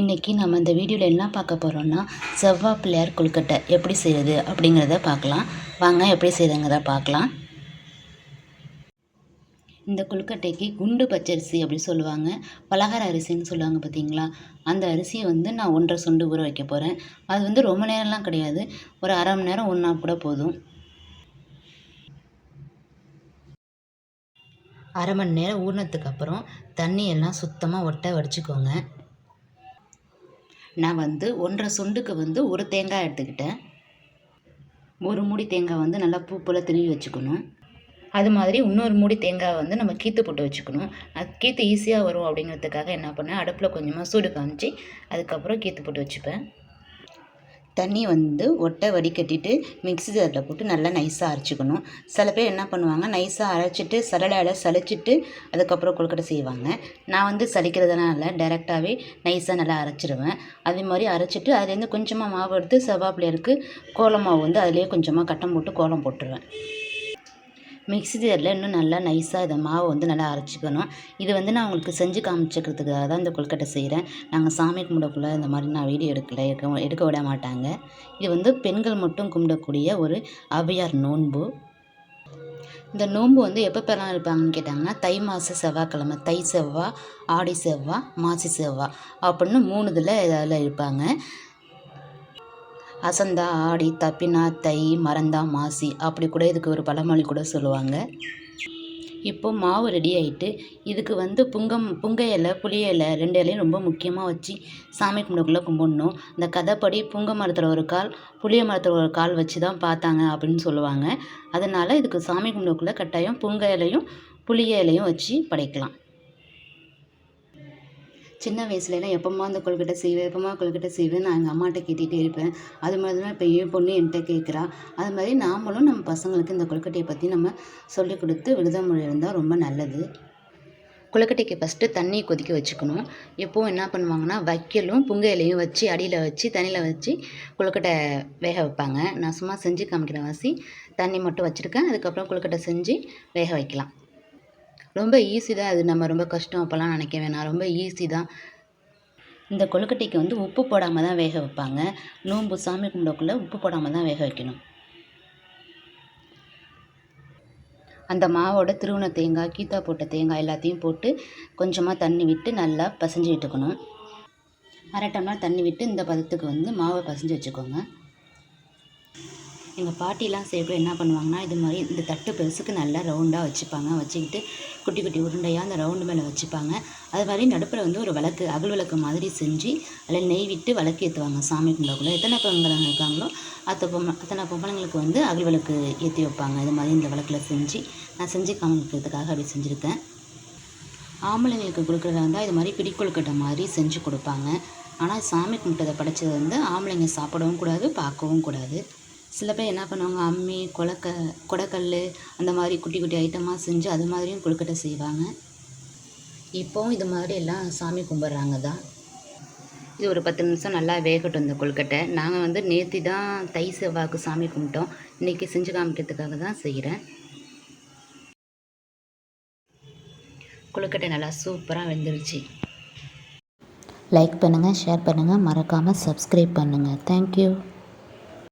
இன்றைக்கி நம்ம இந்த வீடியோவில் என்ன பார்க்க போகிறோம்னா செவ்வாய் பிள்ளையார் கொழுக்கட்டை எப்படி செய்கிறது அப்படிங்கிறத பார்க்கலாம். வாங்க எப்படி செய்யுதுங்கிறத பார்க்கலாம். இந்த கொழுக்கட்டைக்கு குண்டு பச்சரிசி அப்படி சொல்லுவாங்க. பலகார அரிசின்னு சொல்லுவாங்க பார்த்தீங்களா? அந்த அரிசியை வந்து நான் ஒன்றரை சொண்டு ஊற வைக்க போகிறேன் அது வந்து ரொம்ப நேரம்லாம் கிடையாது. ஒரு அரை மணி நேரம் ஒன்றா கூட போதும். அரை மணி நேரம் ஊறினதுக்கு அப்புறம் தண்ணியெல்லாம் சுத்தமாக ஒட்ட வடிச்சுக்கோங்க. நான் வந்து ஒன்றரை சுண்டுக்கு வந்து ஒரு தேங்காய் எடுத்துக்கிட்டேன். ஒரு மூடி தேங்காய் வந்து நல்லா பூ போல் திருவி வச்சுக்கணும். அது மாதிரி இன்னொரு மூடி தேங்காய் வந்து நம்ம கீத்து போட்டு வச்சுக்கணும். அது கீத்து ஈஸியாக வரும் அப்படிங்கிறதுக்காக என்ன பண்ணேன் அடுப்பில் கொஞ்சமாக சூடு காமிச்சு அதுக்கப்புறம் கீத்து போட்டு வச்சுப்பேன். தண்ணி வந்து ஒட்டை வடிகட்டிட்டு மிக்ஸி ஜாரில் போட்டு நல்லா நைஸாக அரைச்சிக்கணும். சில பேர் என்ன பண்ணுவாங்க நைஸாக அரைச்சிட்டு சலடையில் சலிச்சிட்டு அதுக்கப்புறம் கொழுக்கட்டை செய்வாங்க. நான் வந்து சலிக்கிறதுலாம் இல்லை டேரெக்டாகவே நைஸாக நல்லா அரைச்சிடுவேன் அதே மாதிரி அரைச்சிட்டு அதுலேருந்து கொஞ்சமாக மாவு எடுத்து செவ்வாப்பிள்ளையருக்கு கோலம் மாவு வந்து அதுலேயே கொஞ்சமாக கட்டம் போட்டு கோலம் போட்டுருவேன். மிக்ஸி ஜாரில் இன்னும் நல்லா நைஸாக இதை மாவை வந்து நல்லா அரைச்சிக்கணும். இது வந்து நான் உங்களுக்கு செஞ்சு காமிச்சிக்கிறதுக்காக தான் இந்த கொழுக்கட்டை செய்கிறேன். நாங்கள் சாமி கும்பிடக்குள்ள இந்த மாதிரி நான் வீடியோ எடுக்கல எடுக்க எடுக்க விட மாட்டாங்க. இது வந்து பெண்கள் மட்டும் கும்பிடக்கூடிய ஒரு அவையார் நோன்பு. இந்த நோன்பு வந்து எப்போ பெறலாம் இருப்பாங்கன்னு கேட்டாங்கன்னா தை மாத செவ்வாய்க்கிழமை தை செவ்வாய் ஆடி செவ்வாய் மாசி செவ்வாய் அப்படின்னு மூணு இதில் இதில் இருப்பாங்க. அசந்தா ஆடி தப்பினா தை மறந்தா மாசி. அப்படி கூட இதுக்கு ஒரு பழமொழி கூட சொல்லுவாங்க. இப்போ மாவு ரெடி ஆகிட்டு இதுக்கு வந்து புங்கம் புங்க இலை புளிய இலை ரெண்டு இலையும் ரொம்ப முக்கியமாக வச்சு சாமி கும்பிடக்குள்ளே கும்பிடணும். இந்த கதைப்படி புங்க மரத்தில் ஒரு கால் புளிய மரத்தில் ஒரு கால் வச்சு தான் பார்த்தாங்க அப்படின்னு சொல்லுவாங்க. அதனால் இதுக்கு சாமி கும்பிடக்குள்ளே கட்டாயம் புங்க இலையும் புளிய இலையும் வச்சு படைக்கலாம். சின்ன வயசுலலாம் எப்போம்மா அந்த கொழுக்கட்டை செய்வேன் எப்போம்மா கொழுக்கட்டை செய்வேன் நான் எங்கள் அம்மாட்ட கேட்டுகிட்டே இருப்பேன். அது மாதிரி தான் இப்போ என் பொண்ணு என்கிட்ட கேட்குறா. அது மாதிரி நாமளும் நம்ம பசங்களுக்கு இந்த கொழுக்கட்டையை பற்றி நம்ம சொல்லிக் கொடுத்து விரதமொழி இருந்தால் ரொம்ப நல்லது. கொழுக்கட்டைக்கு ஃபஸ்ட்டு தண்ணி கொதிக்க வச்சுக்கணும். எப்போவும் என்ன பண்ணுவாங்கன்னா வைக்கலும் புங்க இலையும் வச்சு அடியில் வச்சு தண்ணியில் வச்சு கொழுக்கட்டை வேக வைப்பாங்க. நான் சும்மா செஞ்சு காமிக்கிற வாசி. தண்ணி மட்டும் வச்சுருக்கேன். அதுக்கப்புறம் கொழுக்கட்டை செஞ்சு வேக வைக்கலாம். ரொம்ப ஈஸி தான் அது. நம்ம ரொம்ப கஷ்டம் அப்போல்லாம் நினைக்க வேணாம். ரொம்ப ஈஸி தான். இந்த கொழுக்கட்டைக்கு வந்து உப்பு போடாமல் தான் வேக வைப்பாங்க. நோன்பு சாமி கும்பிடக்குள்ளே உப்பு போடாமல் தான் வேக வைக்கணும். அந்த மாவோட திருவண தேங்காய் கீத்தா போட்ட தேங்காய் எல்லாத்தையும் போட்டு கொஞ்சமாக தண்ணி விட்டு நல்லா பசைஞ்சு விட்டுக்கணும். அரை டம்ளர் தண்ணி விட்டு இந்த பதத்துக்கு வந்து மாவை பசைஞ்சு வச்சுக்கோங்க. எங்கள் பாட்டிலாம் செய்யப்போ என்ன பண்ணுவாங்கன்னா இது மாதிரி இந்த தட்டு பெருசுக்கு நல்லா ரவுண்டாக வச்சுப்பாங்க. வச்சுக்கிட்டு குட்டி குட்டி உருண்டையாக அந்த ரவுண்டு மேலே வச்சுப்பாங்க. அது மாதிரி நடுப்பில் வந்து ஒரு விளக்கு அகல் விளக்கு மாதிரி செஞ்சு அதில் நெய் விட்டு விளக்கு ஏற்றுவாங்க சாமி கும்பிடக்குள்ள எத்தனை பொங்கலங்க இருக்காங்களோ அத்தனை பொம்மை அத்தனை பொம்பளைங்களுக்கு வந்து அகல் விளக்கு ஏற்றி வைப்பாங்க. இது மாதிரி இந்த விளக்கில் செஞ்சு நான் செஞ்சு காமிக்கிறதுக்காக அப்படி செஞ்சுருக்கேன். ஆம்பளைங்களுக்கு கொடுக்குறதா இருந்தால் இது மாதிரி பிடிக்கொழுக்கட்டை மாதிரி செஞ்சு கொடுப்பாங்க. ஆனால் சாமி கும்பிட்டதை படைச்சது வந்து ஆம்பளைங்க சாப்பிடவும் கூடாது பார்க்கவும் கூடாது. சில பேர் என்ன பண்ணுவாங்க அம்மி கொலக்க கொடக்கல் அந்த மாதிரி குட்டி குட்டி ஐட்டமாக செஞ்சு அது மாதிரியும் கொழுக்கட்டை செய்வாங்க. இப்போவும் இது மாதிரி எல்லாம் சாமி கும்பிட்றாங்க தான் இது ஒரு பத்து நிமிஷம் நல்லா வேகட்டும் இந்த கொழுக்கட்டை. நாங்கள் வந்து நேற்று தான் தை செவ்வாய்க்கு சாமி கும்பிட்டோம். இன்றைக்கி செஞ்சு காமிக்கிறதுக்காக தான் செய்கிறேன் கொழுக்கட்டை நல்லா சூப்பராக வெந்துருச்சு. லைக் பண்ணுங்கள் ஷேர் பண்ணுங்கள் மறக்காமல் சப்ஸ்கிரைப் பண்ணுங்கள் தேங்க்யூ